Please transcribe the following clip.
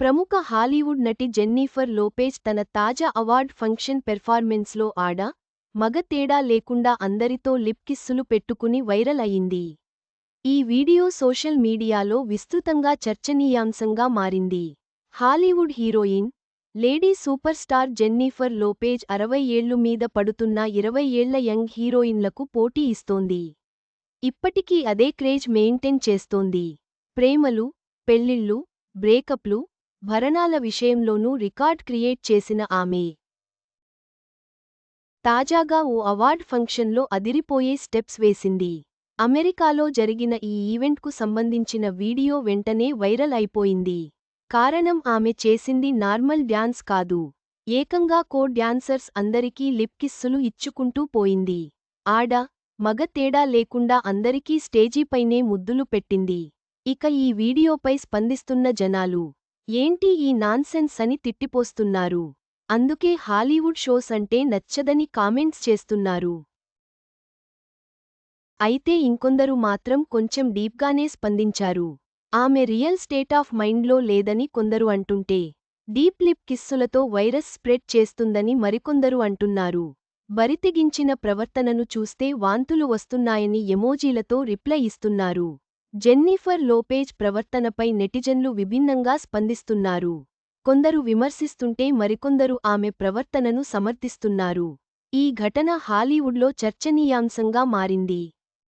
ప్రముఖ హాలీవుడ్ నటి Jennifer Lopez తన తాజా అవార్డ్ ఫంక్షన్ పెర్ఫార్మెన్స్లో ఆడ మగ తేడా లేకుండా అందరితో లిప్ కిస్సులు పెట్టుకుని వైరల్ అయింది. ఈ వీడియో సోషల్ మీడియాలో విస్తృతంగా చర్చనీయాంశంగా మారింది. Hollywood heroine lady super star Jennifer Lopez అరవై ఏళ్ళు మీద పడుతున్న ఇరవై ఏళ్ళ యంగ్ హీరోయిన్లకు పోటీ ఇస్తోంది. ఇప్పటికీ అదే క్రేజ్ మెయింటైన్ చేస్తోంది. ప్రేమలు పెళ్ళిళ్ళు బ్రేకప్లు భరణాల విషయంలోనూ రికార్డ్ క్రియేట్ చేసిన ఆమె. తాజాగా ఓ అవార్డ్ ఫంక్షన్లో అదిరిపోయే స్టెప్స్ వేసింది. అమెరికాలో జరిగిన ఈ ఈవెంట్కు సంబంధించిన వీడియో వెంటనే వైరల్ అయిపోయింది. కారణం ఆమె చేసింది నార్మల్ డ్యాన్స్ కాదు. ఏకంగా కో డ్యాన్సర్స్ అందరికీ లిప్ కిస్సులు ఇచ్చుకుంటూ పోయింది. ఆడ మగ తేడా లేకుండా అందరికీ స్టేజీపైనే ముద్దులు పెట్టింది. ఇక ఈ వీడియోపై స్పందిస్తున్న జనాలు ఏంటి ఈ నాన్సెన్స్ అని తిట్టిపోస్తున్నారు? అందుకే హాలీవుడ్ షోస్ అంటే నచ్చదని కామెంట్స్ చేస్తున్నారు. అయితే ఇంకొందరు మాత్రం కొంచెం డీప్గానే స్పందించారు. ఆమె రియల్ స్టేట్ ఆఫ్ మైండ్లో లేదని కొందరు అంటుంటే డీప్ లిప్ కిస్సులతో వైరస్ స్ప్రెడ్ చేస్తుందని మరికొందరు అంటున్నారు. బరితెగించిన ప్రవర్తనను చూస్తే వాంతులు వస్తున్నాయని ఎమోజీలతో రిప్లై ఇస్తున్నారు. జెన్నిఫర్ లోపేజ్ ప్రవర్తనపై నెటిజన్లు విభిన్నంగా స్పందిస్తున్నారు. కొందరు విమర్శిస్తుంటే మరికొందరు ఆమె ప్రవర్తనను సమర్థిస్తున్నారు. ఈ ఘటన హాలీవుడ్లో చర్చనీయాంశంగా మారింది.